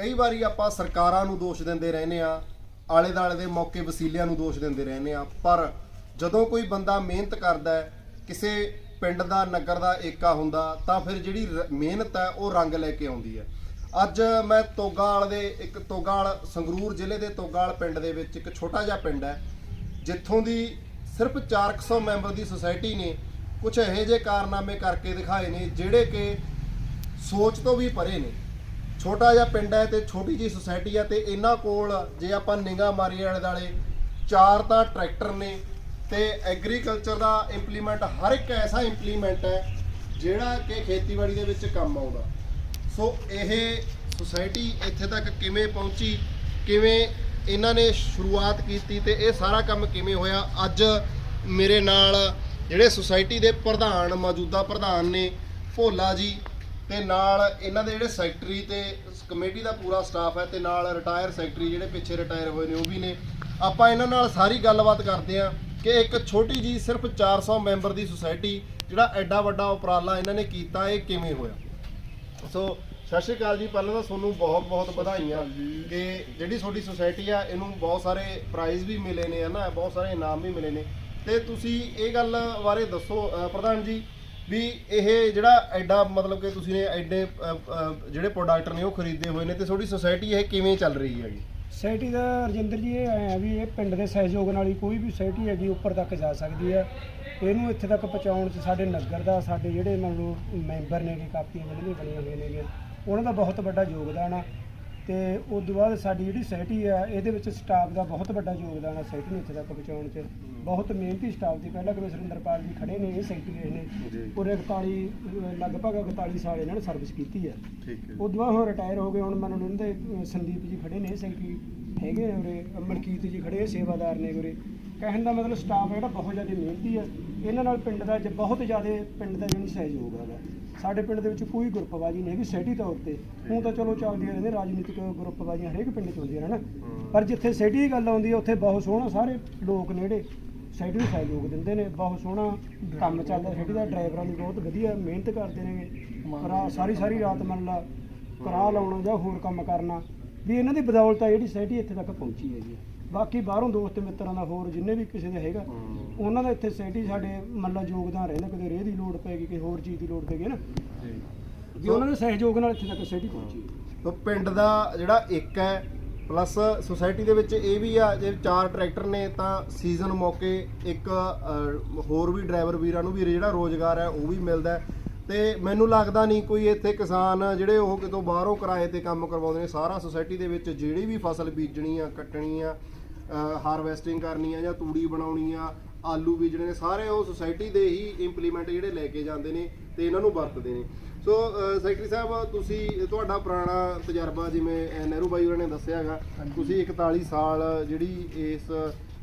ਕਈ ਵਾਰੀ ਆਪਾਂ ਸਰਕਾਰਾਂ ਨੂੰ ਦੋਸ਼ ਦਿੰਦੇ ਰਹਿੰਦੇ ਆ ਆਲੇ ਦਾਲੇ ਦੇ ਮੌਕੇ ਵਸੀਲਿਆਂ ਨੂੰ ਦੋਸ਼ ਦਿੰਦੇ ਰਹਿੰਦੇ ਆ ਪਰ ਜਦੋਂ ਕੋਈ ਬੰਦਾ ਮਿਹਨਤ ਕਰਦਾ ਹੈ, ਕਿਸੇ ਪਿੰਡ ਦਾ, ਨਗਰ ਦਾ ਏਕਾ ਹੁੰਦਾ, ਤਾਂ ਫਿਰ ਜਿਹੜੀ ਰ- ਮਿਹਨਤ ਹੈ, ਉਹ ਰੰਗ ਲੈ ਕੇ ਆਉਂਦੀ ਹੈ। ਅੱਜ ਮੈਂ ਤੋਗਾਲ ਦੇ ਇੱਕ ਤੋਗਾਲ ਸੰਗਰੂਰ ਜ਼ਿਲ੍ਹੇ ਦੇ ਤੋਗਾਲ ਪਿੰਡ ਦੇ ਵਿੱਚ ਇੱਕ ਛੋਟਾ ਜਿਹਾ ਪਿੰਡ ਹੈ, ਜਿੱਥੋਂ ਦੀ ਸਿਰਫ 400 ਮੈਂਬਰ ਦੀ ਸੁਸਾਇਟੀ ਨੇ ਕੁਝ ਇਹੋ ਜਿਹੇ ਕਾਰਨਾਮੇ ਕਰਕੇ ਦਿਖਾਏ ਨੇ, ਜਿਹੜੇ ਕਿ ਸੋਚ ਤੋਂ ਵੀ ਪਰੇ ਨੇ। ਛੋਟਾ ਜਿਹਾ ਪਿੰਡ ਹੈ ਤੇ ਛੋਟੀ ਜੀ ਸੁਸਾਇਟੀ ਹੈ ਤੇ ਇਹਨਾਂ ਕੋਲ ਜੇ ਆਪਾਂ ਨਿਗਾਹ ਮਾਰੀ ਆਲੇ ਦਾਲੇ ਚਾਰ ਤਾਂ ਟਰੈਕਟਰ ਨੇ ਤੇ ਐਗਰੀਕਲਚਰ ਦਾ ਇੰਪਲੀਮੈਂਟ ਹਰ ਇੱਕ ਐਸਾ ਇੰਪਲੀਮੈਂਟ ਹੈ ਜਿਹੜਾ ਕਿ ਖੇਤੀਬਾੜੀ ਦੇ ਵਿੱਚ ਕੰਮ ਆਉਂਦਾ। ਸੋ ਇਹ ਸੁਸਾਇਟੀ ਇੱਥੇ ਤੱਕ ਕਿਵੇਂ ਪਹੁੰਚੀ, ਕਿਵੇਂ ਇਹਨਾਂ ਨੇ ਸ਼ੁਰੂਆਤ ਕੀਤੀ ਤੇ ਇਹ ਸਾਰਾ ਕੰਮ ਕਿਵੇਂ ਹੋਇਆ? ਅੱਜ ਮੇਰੇ ਨਾਲ ਜਿਹੜੇ ਸੁਸਾਇਟੀ ਦੇ ਪ੍ਰਧਾਨ, ਮੌਜੂਦਾ ਪ੍ਰਧਾਨ ਨੇ ਭੋਲਾ ਜੀ ਤੇ ਨਾਲ ਇਹਨਾਂ ਦੇ ਜਿਹੜੇ ਸੈਕਟਰੀ ਤੇ ਕਮੇਟੀ ਦਾ ਪੂਰਾ ਸਟਾਫ ਹੈ ਤੇ ਨਾਲ ਰਿਟਾਇਰ ਸੈਕਟਰੀ ਜਿਹੜੇ ਪਿੱਛੇ ਰਿਟਾਇਰ ਹੋਏ ਨੇ ਉਹ ਵੀ ਨੇ। ਆਪਾਂ ਇਹਨਾਂ ਨਾਲ ਸਾਰੀ ਗੱਲਬਾਤ ਕਰਦੇ ਆ ਕਿ ਇੱਕ ਛੋਟੀ ਜੀ ਸਿਰਫ 400 ਮੈਂਬਰ ਦੀ ਸੁਸਾਇਟੀ ਜਿਹੜਾ ਐਡਾ ਵੱਡਾ ਉਪਰਾਲਾ ਇਹਨਾਂ ਨੇ ਕੀਤਾ ਇਹ ਕਿਵੇਂ ਹੋਇਆ? ਸੋ ਸਤਿ ਸ਼੍ਰੀ ਅਕਾਲ ਜੀ। ਪਹਿਲਾਂ ਤਾਂ ਤੁਹਾਨੂੰ ਬਹੁਤ ਬਹੁਤ ਵਧਾਈਆਂ ਕਿ ਜਿਹੜੀ ਤੁਹਾਡੀ ਸੁਸਾਇਟੀ ਆ ਇਹਨੂੰ ਬਹੁਤ ਸਾਰੇ ਪ੍ਰਾਈਜ਼ ਵੀ ਮਿਲੇ ਨੇ ਹਨਾ? ਬਹੁਤ ਸਾਰੇ ਇਨਾਮ ਵੀ ਮਿਲੇ ਨੇ। ਤੇ ਤੁਸੀਂ ਇਹ ਗੱਲ ਬਾਰੇ ਦੱਸੋ ਪ੍ਰਧਾਨ ਜੀ ਵੀ ਇਹ ਜਿਹੜਾ ਐਡਾ ਮਤਲਬ ਕਿ ਤੁਸੀਂ ਨੇ ਐਡੇ ਅਹ, ਅਹ, ਜਿਹੜੇ ਪ੍ਰੋਡਕਟ ਨੇ ਉਹ ਖਰੀਦੇ ਹੋਏ ਨੇ ਤੇ ਤੁਹਾਡੀ ਸੁਸਾਇਟੀ ਇਹ ਕਿਵੇਂ ਚੱਲ ਰਹੀ ਹੈਗੀ? ਸੋਸਾਇਟੀ ਦਾ ਰਜਿੰਦਰ ਜੀ ਇਹ ਐ ਵੀ ਇਹ ਪਿੰਡ ਦੇ ਸਹਿਯੋਗ ਨਾਲ ਹੀ ਕੋਈ ਵੀ ਸੋਸਾਇਟੀ ਹੈਗੀ ਉੱਪਰ ਤੱਕ ਜਾ ਸਕਦੀ ਹੈ। ਇਹਨੂੰ ਇੱਥੇ ਤੱਕ ਪਹੁੰਚਾਉਣ 'ਚ ਸਾਡੇ ਨਗਰ ਦਾ ਸਾਡੇ ਜਿਹੜੇ ਮੰਨ ਲਓ ਮੈਂਬਰ ਨੇਗੇ ਕਾਪੀਆਂ ਜਿਹੜੀਆਂ ਬਣੀਆਂ ਹੋਈਆਂ ਨੇਗੀਆਂ ਉਹਨਾਂ ਦਾ ਬਹੁਤ ਵੱਡਾ ਯੋਗਦਾਨ ਆ। ਤੇ ਉਸ ਤੋਂ ਬਾਅਦ ਸਾਡੀ ਜਿਹੜੀ ਸੋਸਾਇਟੀ ਆ ਇਹਦੇ ਵਿੱਚ ਸਟਾਫ ਦਾ ਬਹੁਤ ਵੱਡਾ ਯੋਗਦਾਨ ਆ ਸੋਸਾਇਟੀ ਨੂੰ ਇੱਥੇ ਤੱਕ ਪਹੁੰਚਾਉਣ 'ਚ। ਬਹੁਤ ਮਿਹਨਤੀ ਸਟਾਫ ਦੀ ਪਹਿਲਾਂ ਕਿ ਸੁਰਿੰਦਰਪਾਲ ਜੀ ਖੜੇ ਨੇ ਇਹ ਸੈਕਟਰੀ ਨੇ। ਜੀ। ਪੂਰੇ 41 ਅਹ ਲਗਭਗ 41 ਸਾਲ ਇਹਨਾਂ ਨੇ ਸਰਵਿਸ ਕੀਤੀ ਹੈ ਠੀਕ ਹੈ। ਉਹ ਦੁਆ ਹੁਣ ਰਿਟਾਇਰ ਹੋ ਗਏ ਹੁਣ ਮੈਨੂੰ ਉਹਨਾਂ ਦੇ ਸੰਦੀਪ ਜੀ ਖੜੇ ਨੇ ਸੈਕਟਰੀ ਹੈਗੇ ਨੇ ਉਰੇ ਅਹ, ਮਲਕੀਤ ਜੀ ਖੜੇ ਆ, ਸੇਵਾਦਾਰ ਨੇ ਉਰੇ। ਕਹਿਣ ਦਾ ਮਤਲਬ ਸਟਾਫ ਜਿਹੜਾ ਬਹੁਤ ਜ਼ਿਆਦਾ ਮਿਹਨਤੀ ਆ। ਇਹਨਾਂ ਨਾਲ ਪਿੰਡ ਦਾ ਜ- ਬਹੁਤ ਜ਼ਿਆਦਾ ਪਿੰਡ ਦਾ ਜਿਹੜੀ ਸਹਿਯੋਗ ਹੈਗਾ ਸਾਡੇ ਪਿੰਡ ਦੇ ਵਿੱਚ ਕੋਈ ਗਰੁੱਪਬਾਜ਼ੀ ਨਹੀਂ ਹੈਗੀ ਸੈਟੀ ਤੌਰ ਤੇ। ਹੁਣ ਤਾਂ ਚਲੋ ਚੱਲਦੀਆਂ ਰਹਿੰਦੇ ਰਾਜਨੀਤਿਕ ਗਰੁੱਪਬਾਜ਼ੀਆਂ ਹਰੇਕ ਪਿੰਡ 'ਚ ਹੁੰਦੀਆਂ ਨੇ ਨਾ ਪਰ ਜਿੱਥੇ ਸੈਟੀ ਦੀ ਗੱਲ ਆਉਂਦੀ ਹੈ ਉੱਥੇ ਬਹੁਤ ਸੋਹਣਾ ਸਾਰੇ ਲੋਕ ਨੇ ਜਿਹੜੇ ਸੈਟੀ ਨੂੰ ਸਹਿਯੋਗ ਦਿੰਦੇ ਨੇ ਬਹੁਤ ਸੋਹਣਾ ਕੰਮ ਚੱਲਦਾ ਸੈਟੀ ਦਾ ਡਰਾਈਵਰਾਂ ਨੂੰ ਬਹੁਤ ਵਧੀਆ ਮਿਹਨਤ ਕਰਦੇ ਨੇ। ਪਰ ਸਾਰੀ ਸਾਰੀ ਰਾਤ ਮੰਨ ਲਾ ਕਰਾ ਲਾਉਣਾ ਜਾਂ ਹੋਰ ਕੰਮ ਕਰਨਾ। ਵੀ ਇਹਨਾਂ ਦੀ ਬਦੌਲਤ ਆ ਜਿਹੜੀ ਸੋਸਾਇਟੀ ਇੱਥੇ ਤੱਕ ਪਹੁੰਚੀ ਹੈਗੀ ਬਾਕੀ ਬਾਹਰੋਂ ਦੋਸਤ ਮਿੱਤਰਾਂ ਦਾ ਹੋਰ ਜਿੰਨੇ ਵੀ ਕਿਸੇ ਦੇ ਹੈਗਾ ਉਹਨਾਂ ਦਾ ਇੱਥੇ ਸੋਸਾਇਟੀ ਸਾਡੇ ਮੰਨ ਲਾ ਯੋਗਦਾਨ ਰਹਿੰਦਾ ਕਦੇ ਰੇਹ ਦੀ ਲੋੜ ਪੈਗੀ ਕਿਸੇ ਹੋਰ ਚੀਜ਼ ਦੀ ਲੋੜ ਪੈਗੀ ਨਾ? ਜੀ। ਉਹਨਾਂ ਦੇ ਸਹਿਯੋਗ ਨਾਲ ਇੱਥੇ ਤੱਕ ਸੋਸਾਇਟੀ ਪਹੁੰਚੀ ਤੋ ਪਿੰਡ ਦਾ ਜਿਹੜਾ ਇੱਕ ਹੈ ਪਲੱਸ ਸੁਸਾਇਟੀ ਦੇ ਵਿੱਚ ਇਹ ਵੀ ਆ ਜੇ ਚਾਰ ਟਰੈਕਟਰ ਨੇ ਤਾਂ ਸੀਜ਼ਨ ਮੌਕੇ ਇੱਕ ਹੋਰ ਵੀ ਡਰਾਈਵਰ ਵੀਰਾਂ ਨੂੰ ਵੀ ਜਿਹੜਾ ਰੋਜ਼ਗਾਰ ਹੈ ਉਹ ਵੀ ਮਿਲਦਾ ਤੇ ਮੈਨੂੰ ਲੱਗਦਾ ਨਹੀਂ ਕੋਈ ਇੱਥੇ ਕਿਸਾਨ ਜਿਹੜੇ ਉਹ ਕਿਤੋਂ ਬਾਹਰੋਂ ਕਿਰਾਏ ਤੇ ਕੰਮ ਕਰਵਾਉਂਦੇ ਨੇ ਸਾਰਾ ਸੁਸਾਇਟੀ ਦੇ ਵਿੱਚ ਜਿਹੜੀ ਵੀ ਫਸਲ ਬੀਜਣੀ ਆ ਕੱਟਣੀ ਆ ਹਾਰਵੈਸਟਿੰਗ ਕਰਨੀ ਆ ਜਾਂ ਤੂੜੀ ਬਣਾਉਣੀ ਆ ਆਲੂ ਬੀਜਣੇ ਨੇ ਸਾਰੇ ਉਹ ਸੁਸਾਇਟੀ ਦੇ ਹੀ ਇੰਪਲੀਮੈਂਟ ਜਿਹੜੇ ਲੈ ਕੇ ਜਾਂਦੇ ਨੇ ਤੇ ਇਹਨਾਂ ਨੂੰ ਵਰਤਦੇ ਨੇ। ਸੋ ਸੈਕਟਰੀ ਸਾਹਿਬ ਤੁਸੀਂ ਤੁਹਾਡਾ ਪੁਰਾਣਾ ਤਜਰਬਾ ਜਿਵੇਂ ਨਹਿਰੂ ਬਾਈ ਹੋਰਾਂ ਨੇ ਦੱਸਿਆ ਹੈਗਾ ਤੁਸੀਂ 41 ਸਾਲ ਜਿਹੜੀ ਇਸ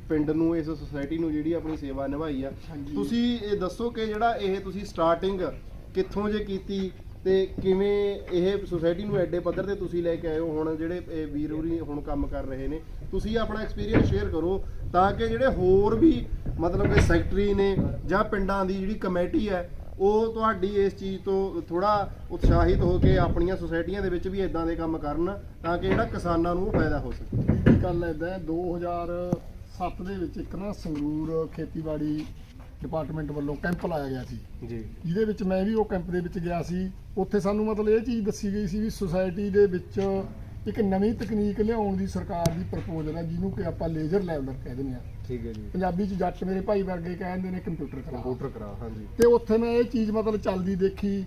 ਪਿੰਡ ਨੂੰ ਇਸ ਸੁਸਾਇਟੀ ਨੂੰ ਜਿਹੜੀ ਆਪਣੀ ਸੇਵਾ ਨਿਭਾਈ ਆ। ਤੁਸੀਂ ਇਹ ਦੱਸੋ ਕਿ ਜਿਹੜਾ ਇਹ ਤੁਸੀਂ ਸਟਾਰਟਿੰਗ ਕਿੱਥੋਂ ਜੇ ਕੀਤੀ ਤੇ ਕਿਵੇਂ ਇਹ ਸੁਸਾਇਟੀ ਨੂੰ ਐਡੇ ਪੱਧਰ ਤੇ ਤੁਸੀਂ ਲੈ ਕੇ ਆਏ ਹੋ? ਹੁਣ ਜਿਹੜੇ ਇਹ ਵੀਰ ਹੋਰੀ ਹੁਣ ਕੰਮ ਕਰ ਰਹੇ ਨੇ, ਤੁਸੀਂ ਆਪਣਾ ਐਕਸਪੀਰੀਅੰਸ ਸ਼ੇਅਰ ਕਰੋ ਤਾਂ ਕਿ ਜਿਹੜੇ ਹੋਰ ਵੀ ਮਤਲਬ ਕਿ ਸੈਕਟਰੀ ਨੇ ਜਾਂ ਪਿੰਡਾਂ ਦੀ ਜਿਹੜੀ ਕਮੇਟੀ ਹੈ, ਉਹ ਤੁਹਾਡੀ ਇਸ ਚੀਜ਼ ਤੋਂ ਥੋੜਾ ਉਤਸ਼ਾਹਿਤ ਹੋ ਕੇ ਆਪਣੀਆਂ ਸੁਸਾਇਟੀਆਂ ਦੇ ਵਿੱਚ ਵੀ ਇਦਾਂ ਦੇ ਕੰਮ ਕਰਨ ਤਾਂ ਕਿ ਜਿਹੜਾ ਕਿਸਾਨਾਂ ਨੂੰ ਫਾਇਦਾ ਹੋ ਸਕੇ। ਇਹ ਗੱਲ ਐਦਾਂ ਹੈ 2007 ਦੇ ਵਿੱਚ ਇੱਕ ਨਾ ਸੰਗਰੂਰ ਖੇਤੀਬਾੜੀ ਡਿਪਾਰਟਮੈਂਟ ਵੱਲੋਂ ਕੈਂਪ ਲਾਇਆ ਗਿਆ ਸੀ। ਜੀ। ਜਿਹਦੇ ਵਿੱਚ ਮੈਂ ਵੀ ਉਹ ਕੈਂਪ ਦੇ ਵਿੱਚ ਗਿਆ ਸੀ। ਉੱਥੇ ਸਾਨੂੰ ਮਤਲਬ ਇਹ ਚੀਜ਼ ਦੱਸੀ ਗਈ ਸੀ ਵੀ ਸੁਸਾਇਟੀ ਦੇ ਵਿੱਚ ਇੱਕ ਨਵੀਂ ਤਕਨੀਕ ਲਿਆਉਣ ਦੀ ਸਰਕਾਰ ਦੀ ਪ੍ਰਪੋਜ਼ਲ ਹੈ ਜਿਹਨੂੰ ਕਿ ਆਪਾਂ ਲੇਜ਼ਰ ਲੈਵਲਰ ਕਹਿ ਦਿੰਦੇ ਆ ਠੀਕ ਹੈ ਜੀ। ਪੰਜਾਬੀ ਚ ਜੱਟ ਮੇਰੇ ਭਾਈ ਵਰਗੇ ਕਹਿੰਦੇ ਨੇ ਕੰਪਿਊਟਰ ਕਰਾ। ਕੰਪਿਊਟਰ ਕਰਾ ਹਾਂਜੀ। ਤੇ ਉੱਥੇ ਮੈਂ ਇਹ ਚੀਜ਼ ਮਤਲਬ ਚੱਲਦੀ ਦੇਖੀ।